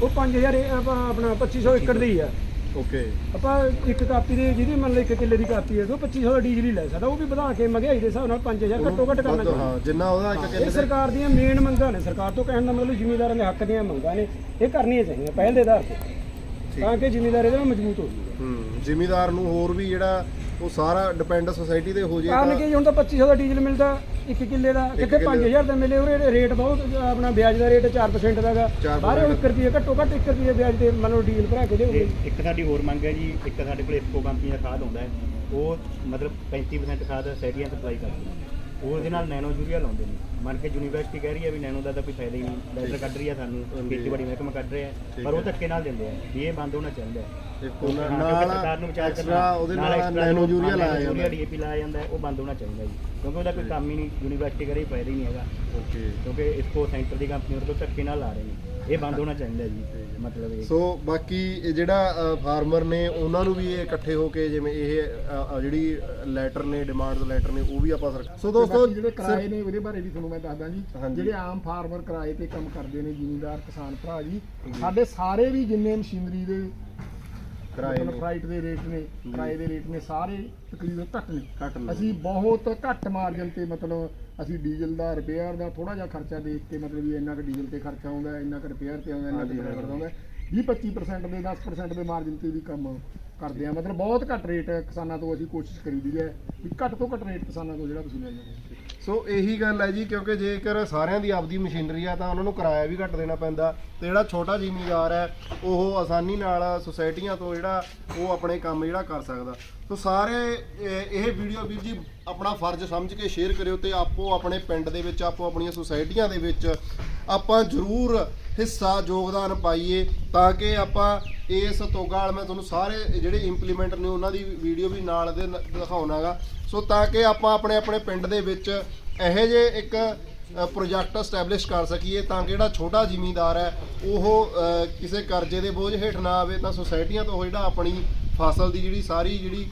ਉਹ 5000 ਇਹ ਆਪਾਂ ਆਪਣਾ 2500 ਏਕੜ ਦੀ ਆ। ਓਕੇ। ਆਪਾਂ ਇੱਕ ਕਾਪੀ ਦੇ ਜਿਹਦੀ ਮੰਨ ਲਓ ਇੱਕ ਕਿੱਲੇ ਦੀ ਕਾਪੀ ਹੈ ਉਹ 2500 ਦਾ ਡੀਜ਼ਲ ਹੀ ਲੈ ਸਕਦਾ ਉਹ ਵੀ ਵਧਾ ਕੇ ਮਹਿੰਗਾਈ ਦੇ ਹਿਸਾਬ ਨਾਲ 5000 ਘੱਟੋ ਘੱਟ ਕਰਨਾ ਚਾਹੀਦਾ ਹਾਂ ਜਿੰਨਾ ਉਹਦਾ ਇੱਕ ਇਹ ਕਿੱਲੇ ਦੇ ਸਰਕਾਰ ਦੀਆਂ ਮੇਨ ਮੰਗਾਂ ਨੇ ਸਰਕਾਰ ਤੋਂ ਕਹਿਣ ਦਾ ਮਤਲਬ ਜ਼ਿਮੀਂਦਾਰਾਂ ਦੇ ਹੱਕ ਦੀਆਂ ਮੰਗਾਂ ਨੇ ਇਹ ਕਰਨੀਆਂ ਚਾਹੀਦੀਆਂ ਪਹਿਲ ਦੇ ਆਧਾਰ ਤੇ ਤਾਂ ਕਿ ਜ਼ਿਮੀਂਦਾਰ ਇਹਦੇ ਨਾਲ ਮਜ਼ਬੂਤ ਹੋ ਜਾਊਗਾ ਹੂੰ ਜ਼ਿਮੀਦਾਰ ਨੂੰ ਹੋਰ ਵੀ ਜਿਹੜਾ ਉਹ ਸਾਰਾ ਡਿਪੈਂਡ ਸੁਸਾਇਟੀ ਤੇ ਹੋ ਕਾਰਨ ਜਾਏਗਾ ਕਿ ਹੁਣ ਤਾਂ 2500 ਦਾ ਡੀਜ਼ਲ ਮਿਲਦਾ ਇੱਕ ਕਿੱਲੇ ਦਾ ਕਿਤੇ 5000 ਦਾ। ਮਿਲੇ ਉਹਦੇ ਰੇਟ ਬਹੁਤ ਆਪਣਾ ਵਿਆਜ ਦਾ ਰੇਟ 4% ਦਾਗਾ। 4% ਬਾਹਰ 1 ਰੁਪਏ ਘੱਟੋ ਘੱਟ 1 ਰੁਪਏ ਵਿਆਜ ਤੇ ਮੰਨ ਲਓ ਡੀਜ਼ਲ ਭਰਾ ਕੇ ਤੇ ਇੱਕ ਸਾਡੀ ਹੋਰ ਮੰਗ ਹੈ ਜੀ ਇੱਕ ਸਾਡੇ ਕੋਲ ਇਫਕੋ ਕੰਪਨੀ ਦਾ ਖਾਦ ਆਉਂਦਾ ਹੈ ਉਹ ਮਤਲਬ 35% ਖਾਦ ਸੈਟੀਆਂ ਸਪਲਾਈ ਕਰਦੀ ਹੈ। ਉਹਦੇ ਨਾਲ ਨੈਨੋ ਯੂਰੀਆ ਲਾਉਂਦੇ ਨੇ। ਮੰਨ ਕੇ ਯੂਨੀਵਰਸਿਟੀ ਕਹਿ ਰਹੀ ਹੈ ਵੀ ਨੈਨੋ ਦਾ ਤਾਂ ਕੋਈ ਫਾਇਦਾ ਹੀ ਨਹੀਂ। ਲੈਟਰ ਕੱਢ ਰਹੀ ਹੈ ਸਾਨੂੰ ਖੇਤੀਬਾੜੀ ਮਹਿਕਮਾ ਕੱਢ ਰਿਹਾ ਪਰ ਉਹ ਧੱਕੇ ਨਾਲ ਦਿੰਦੇ ਆ। ਵੀ ਇਹ ਬੰਦ ਹੋਣਾ ਚਾਹੀਦਾ ਹੈ। ਇੱਕ ਉਹਨਾਂ ਹਾਂ, ਕਿਉਂਕਿ ਨਾਲ ਸਰਕਾਰ ਨੂੰ ਵਿਚਾਰ extra ਕਰਨਾ ਉਹਦੇ ਨਾਲ ਨਾਲ extra ਨੈਨੋ ਯੂਰੀਆ ਹਾਂ, ਲਾਇਆ ਨੈਨੋ ਜਾਂਦਾ ਯੂਰੀਆ ਡੀਏਪੀ ਲਾਇਆ ਜਾਂਦਾ ਹੈ ਉਹ ਬੰਦ ਹੋਣਾ ਚਾਹੀਦਾ ਜੀ। ਕਿਉਂਕਿ ਉਹਦਾ ਕੋਈ ਕੰਮ ਹੀ ਨਹੀਂ ਯੂਨੀਵਰਸਿਟੀ ਕਰੇ ਫਾਇਦਾ ਹੀ ਨਹੀਂ ਹੈਗਾ। ਓਕੇ। ਕਿਉਂਕਿ ਇਸਕੋ ਸੈਂਟਰ ਦੀ ਕੰਪਨੀ ਉਹਦੇ ਤੋਂ ਧੱਕੇ ਨਾਲ ਲਾ ਰਹੇ ਨੇ। ਇਹ ਬੰਦ ਹੋਣਾ ਚਾਹੀਦਾ ਜੀ। ਮਤਲਬ ਇਹ। ਸੋ ਬਾਕੀ ਇਹ ਜਿਹੜਾ ਫਾਰਮਰ ਨੇ ਉਹਨਾਂ ਨੂੰ ਵੀ ਇਹ ਇਕੱਠੇ ਹੋ ਕੇ ਜਿਵੇਂ ਇਹ ਅ, ਜਿਹੜੀ ਲੈਟਰ ਨੇ ਡਿਮਾਂਡਸ ਲੈਟਰ ਨੇ ਉਹ ਵੀ ਆਪਾਂ ਸਰ ਸੋ ਦੋਸਤੋ ਜਿਹੜੇ ਕਿਰਾਏ ਨੇ ਉਹਦੇ ਬਾਰੇ ਵੀ ਤੁਹਾਨੂੰ ਮੈਂ ਦੱਸਦਾ ਜੀ। ਜਿਹੜੇ ਆਮ ਫਾਰਮਰ ਕਿਰਾਏ ਤੇ ਕੰਮ ਕਰਦੇ ਨੇ ਜ਼ਿਮੀਂਦਾਰ ਕਿਸਾਨ ਭਰਾ ਜੀ ਸਾਡੇ ਸਾਰੇ ਵੀ ਜਿੰਨੇ ਮਸ਼ੀਨਰੀ ਦੇ ਕਿਰਾਏ ਮਤਲਬ ਨੇ। ਫਰਾਈਟ ਦੇ ਰੇਟ ਨੇ ਕਿਰਾਏ ਦੇ ਰੇਟ ਨੇ ਸਾਰੇ ਤਕਰੀਬਨ ਘੱਟ ਨੇ। ਘੱਟ ਨੇ। ਅਸੀਂ ਬਹੁਤ ਘੱਟ ਮਾਰਜਨ ਤੇ ਮਤਲਬ ਅਸੀਂ ਡੀਜ਼ਲ ਦਾ ਰਿਪੇਅਰ ਦਾ ਥੋੜਾ ਜਿਹਾ ਖਰਚਾ ਦੇਖ ਕੇ ਮਤਲਬ ਵੀ ਇੰਨਾ ਕੁ ਡੀਜ਼ਲ ਤੇ ਖਰਚਾ ਆਉਂਦਾ ਇੰਨਾ ਕੁ ਰਿਪੇਅਰ ਤੇ ਆਉਂਦਾ ਇੰਨਾ ਕੁ ਡਰਾਈਵਰ ਦਾ ਆਉਂਦਾ। 20 25% ਦੇ 10% ਦੇ ਮਾਰਜਨ ਤੇ ਵੀ ਕੰਮ ਕਰਦੇ ਆ। ਮਤਲਬ ਬਹੁਤ ਘੱਟ ਰੇਟ ਕਿਸਾਨਾਂ ਤੋਂ ਅਸੀਂ ਕੋਸ਼ਿਸ਼ ਕਰੀਦੀ ਹੈ ਵੀ ਘੱਟ ਤੋਂ ਘੱਟ ਰੇਟ ਕਿਸਾਨਾਂ ਤੋਂ ਜਿਹੜਾ ਤੁਸੀਂ ਲੈ ਜਾਂਦੇ ਸੋ ਇਹੀ ਗੱਲ ਹੈ ਜੀ, ਕਿਉਂਕਿ ਜੇਕਰ ਸਾਰਿਆਂ ਦੀ ਆਪਦੀ ਮਸ਼ੀਨਰੀ ਆ ਤਾਂ ਉਹਨਾਂ ਨੂੰ ਕਿਰਾਇਆ ਵੀ ਘੱਟ ਦੇਣਾ ਪੈਂਦਾ। ਤੇ ਜਿਹੜਾ ਛੋਟਾ ਜ਼ਿਮੀਂਦਾਰ ਹੈ, ਉਹ ਆਸਾਨੀ ਨਾਲ ਸੁਸਾਇਟੀਆਂ ਤੋਂ ਜਿਹੜਾ ਉਹ ਆਪਣੇ ਕੰਮ ਜਿਹੜਾ ਕਰ ਸਕਦਾ। ਸੋ ਸਾਰੇ ਇਹ- ਵੀਡੀਓ ਵੀਰ ਜੀ ਆਪਣਾ ਫਰਜ਼ ਸਮਝ ਕੇ ਸ਼ੇਅਰ ਕਰਿਓ ਤੇ ਆਪੋ ਆਪਣੇ ਪਿੰਡ ਦੇ ਵਿੱਚ, ਆਪੋ ਆਪਣੀਆਂ ਸੁਸਾਇਟੀਆਂ ਦੇ ਵਿੱਚ ਆਪਾਂ ਜ਼ਰੂਰ ਹਿੱਸਾ ਯੋਗਦਾਨ ਪਾਈਏ ਤਾਂ ਕਿ ਆਪਾਂ ਇਸ ਤੋਗਾ ਤੋਗਾਲ ਮੈਂ ਤੁਹਾਨੂੰ ਸਾਰੇ ਜਿਹੜੇ ਇੰਪਲੀਮੈਂਟ ਨੇ ਉਹਨਾਂ ਦੀ ਵੀਡੀਓ ਵੀ ਨਾਲ ਦੇ ਨ- ਦਿਖਾਉਣਾਗਾ। ਸੋ ਤਾਂ ਕਿ ਆਪਾਂ ਆਪਣੇ ਆਪਣੇ ਪਿੰਡ ਦੇ ਵਿੱਚ ਇਹੋ ਜਿਹੇ ਇੱਕ ਪ੍ਰੋਜੈਕਟ ਸਟੈਬਲਿਸ਼ ਕਰ ਸਕੀਏ ਤਾਂ ਕਿ ਜਿਹੜਾ ਛੋਟਾ ਜ਼ਿਮੀਂਦਾਰ ਹੈ ਉਹ ਕਿਸੇ ਕਰਜ਼ੇ ਦੇ ਬੋਝ ਹੇਠ ਨਾ ਆਵੇ ਤਾਂ ਸੁਸਾਇਟੀਆਂ ਤੋਂ ਉਹ ਜਿਹੜਾ ਆਪਣੀ ਫਸਲ ਦੀ ਜਿਹੜੀ ਸਾਰੀ ਜਿਹੜੀ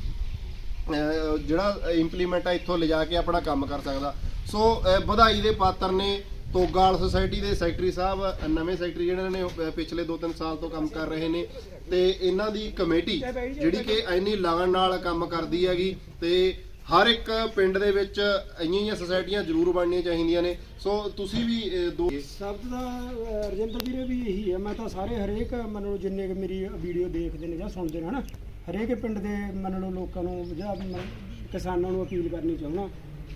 ਜਿਹੜਾ ਇੰਪਲੀਮੈਂਟ ਆ ਇੱਥੋਂ ਲਿਜਾ ਕੇ ਆਪਣਾ ਕੰਮ ਕਰ ਸਕਦਾ। ਸੋ ਵਧਾਈ ਦੇ ਪਾਤਰ ਨੇ ਤੋਗਾਲ ਸੁਸਾਇਟੀ ਦੇ ਸੈਕਟਰੀ ਸਾਹਿਬ ਨਵੇਂ ਸੈਕਟਰੀ ਜਿਹੜੇ ਨੇ ਉਹ, ਪਿਛਲੇ 2-3 ਸਾਲ ਤੋਂ ਕੰਮ ਕਰ ਰਹੇ ਨੇ। ਤੇ ਇਹਨਾਂ ਦੀ ਕਮੇਟੀ ਜਿਹੜੀ ਕਿ ਇੰਨੀ ਲਗਨ ਨਾਲ ਕੰਮ ਕਰਦੀ ਹੈਗੀ ਤੇ ਹਰ ਇੱਕ ਪਿੰਡ ਦੇ ਵਿੱਚ ਇੰਨੀਆਂ ਹੀ ਸੁਸਾਇਟੀਆਂ ਜ਼ਰੂਰ ਬਣਨੀਆਂ ਚਾਹੀਦੀਆਂ ਨੇ। ਸੋ ਤੁਸੀਂ ਵੀ ਦੋ ਸ਼ਬਦ ਦਾ ਰਜਿੰਦਰ ਵੀਰੇ ਵੀ ਇਹੀ ਹੈ। ਮੈਂ ਤਾਂ ਸਾਰੇ ਹਰੇਕ ਮੰਨ ਲਓ ਜਿੰਨੇ ਕੁ ਮੇਰੀ ਵੀਡੀਓ ਦੇਖਦੇ ਨੇ ਜਾਂ ਸੁਣਦੇ ਨੇ ਹਨਾ, ਹਰੇਕ ਪਿੰਡ ਦੇ ਮੰਨ ਲਓ ਲੋਕਾਂ ਨੂੰ ਜਾਂ ਕਿਸਾਨਾਂ ਨੂੰ ਅਪੀਲ ਕਰਨੀ ਚਾਹੁੰਦਾ।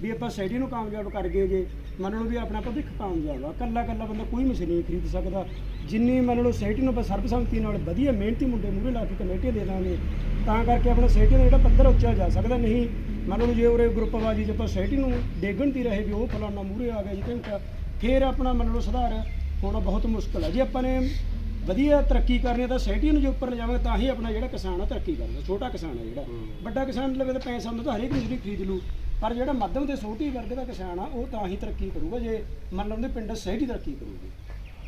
ਵੀ ਆਪਾਂ ਸੋਸਾਇਟੀ ਨੂੰ ਕਾਮਯਾਬ ਕਰ ਗਏ ਜੇ ਮੰਨ ਲਓ ਵੀ ਆਪਣਾ ਭਵਿੱਖ ਕਾਮਯਾਬ ਆ ਕੱਲਾ ਕੱਲਾ ਬੰਦਾ ਕੋਈ ਮਸ਼ੀਨ ਨਹੀਂ ਖਰੀਦ ਸਕਦਾ। ਜਿੰਨੀ ਮੰਨ ਲਓ ਸੋਸਾਇਟੀ ਨੂੰ ਆਪਾਂ ਸਰਬਸੰਮਤੀ ਨਾਲ ਵਧੀਆ ਮਿਹਨਤੀ ਮੁੰਡੇ ਮੂਹਰੇ ਲਾ ਕੇ ਕਮੇਟੀ ਦੇ ਦਾਂਗੇ ਤਾਂ ਕਰਕੇ ਆਪਣਾ ਸੋਸਾਇਟੀ ਦਾ ਜਿਹੜਾ ਪੱਧਰ ਉੱਚਾ ਜਾ ਸਕਦਾ ਨਹੀਂ। ਮੰਨ ਲਓ ਜੇ ਉਰੇ ਗਰੁੱਪਵਾਜੀ 'ਚ ਆਪਾਂ ਸੋਸਾਇਟੀ ਨੂੰ ਡੇਗਣ ਤੀ ਰਹੇ ਵੀ ਉਹ ਫਲਾਨਾ ਮੂਹਰੇ ਆ ਗਿਆ ਜੀ ਘੰਟਾ ਫੇਰ ਆਪਣਾ ਮੰਨ ਲਓ ਸੁਧਾਰ ਹੋਣਾ ਬਹੁਤ ਮੁਸ਼ਕਲ ਹੈ ਜੇ ਆਪਾਂ ਨੇ ਵਧੀਆ ਤਰੱਕੀ ਕਰਨੀ ਹੈ ਤਾਂ ਸੋਸਾਇਟੀ ਨੂੰ ਜੇ ਉੱਪਰ ਲਿਜਾਵਾਂਗੇ ਤਾਂ ਹੀ ਆਪਣਾ ਜਿਹੜਾ ਕਿਸਾਨ ਆ ਤਰੱਕੀ ਕਰਦਾ ਛੋਟਾ ਕਿਸਾਨ ਹੈ ਜਿਹੜਾ। ਵੱਡਾ ਕਿਸਾਨ ਲਵੇ ਤਾਂ ਪੈਸਾ ਹੁੰਦਾ ਤਾਂ ਹਰੇਕ ਚੀਜ਼ ਖਰੀਦ ਲੂ ਪਰ ਜਿਹੜਾ ਮੱਧਮ ਤੇ ਛੋਟੀ ਵਰਗ ਦਾ ਕਿਸਾਨ ਆ, ਉਹ ਤਾਂ ਹੀ ਤਰੱਕੀ ਕਰੂਗਾ, ਜੇ ਮੰਨ ਲਓ ਉਹਦੇ ਪਿੰਡ ਸੋਸਾਇਟੀ ਤਰੱਕੀ ਕਰੂਗੀ।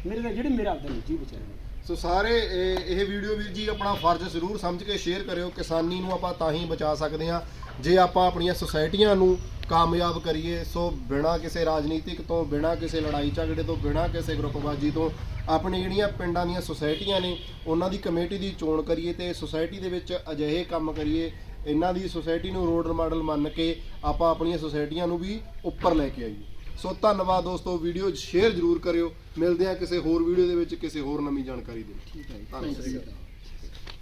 ਮੇਰੇ ਤਾਂ ਜਿਹੜੇ ਮੇਰਾ ਆਪਦਾ ਨਿੱਜੀ ਵਿਚਾਰ ਨੇ। ਸੋ ਸਾਰੇ ਇਹ ਵੀਡੀਓ ਵੀਰ ਜੀ ਆਪਣਾ ਫਰਜ਼ ਜ਼ਰੂਰ ਸਮਝ ਕੇ ਸ਼ੇਅਰ ਕਰਿਓ, ਕਿਸਾਨੀ ਨੂੰ ਆਪਾਂ ਤਾਂ ਹੀ ਬਚਾ ਸਕਦੇ ਹਾਂ, ਜੇ ਆਪਾਂ ਆਪਣੀਆਂ ਸੁਸਾਇਟੀਆਂ ਨੂੰ ਕਾਮਯਾਬ ਕਰੀਏ। ਸੋ ਬਿਨਾਂ ਕਿਸੇ ਰਾਜਨੀਤਿਕ ਤੋਂ, ਬਿਨਾਂ ਕਿਸੇ ਲੜਾਈ ਝਗੜੇ ਤੋਂ, ਬਿਨਾਂ ਕਿਸੇ ਗਰੁੱਪਬਾਜ਼ੀ ਤੋਂ ਆਪਣੀ ਜਿਹੜੀਆਂ ਪਿੰਡਾਂ ਦੀਆਂ ਸੁਸਾਇਟੀਆਂ ਨੇ, ਉਹਨਾਂ ਦੀ ਕਮੇਟੀ ਦੀ ਚੋਣ ਕਰੀਏ ਤੇ ਸੁਸਾਇਟੀ ਦੇ ਵਿੱਚ ਅਜਿਹੇ ਕੰਮ ਕਰੀਏ ਇਹਨਾਂ ਦੀ ਸੁਸਾਇਟੀ ਨੂੰ ਰੋਲ ਮਾਡਲ ਮੰਨ ਕੇ ਆਪਾਂ ਆਪਣੀਆਂ ਸੁਸਾਇਟੀਆਂ ਨੂੰ ਵੀ ਉੱਪਰ ਲੈ ਕੇ ਆਈਏ। ਸੋ ਧੰਨਵਾਦ ਦੋਸਤੋ ਵੀਡੀਓ ਸ਼ੇਅਰ ਜ਼ਰੂਰ ਕਰਿਓ। ਮਿਲਦੇ ਹਾਂ ਕਿਸੇ ਹੋਰ ਵੀਡੀਓ ਦੇ ਵਿੱਚ ਕਿਸੇ ਹੋਰ ਨਵੀਂ ਜਾਣਕਾਰੀ ਦੇ ਠੀਕ ਹੈ ਜੀ ਧੰਨਵਾਦ।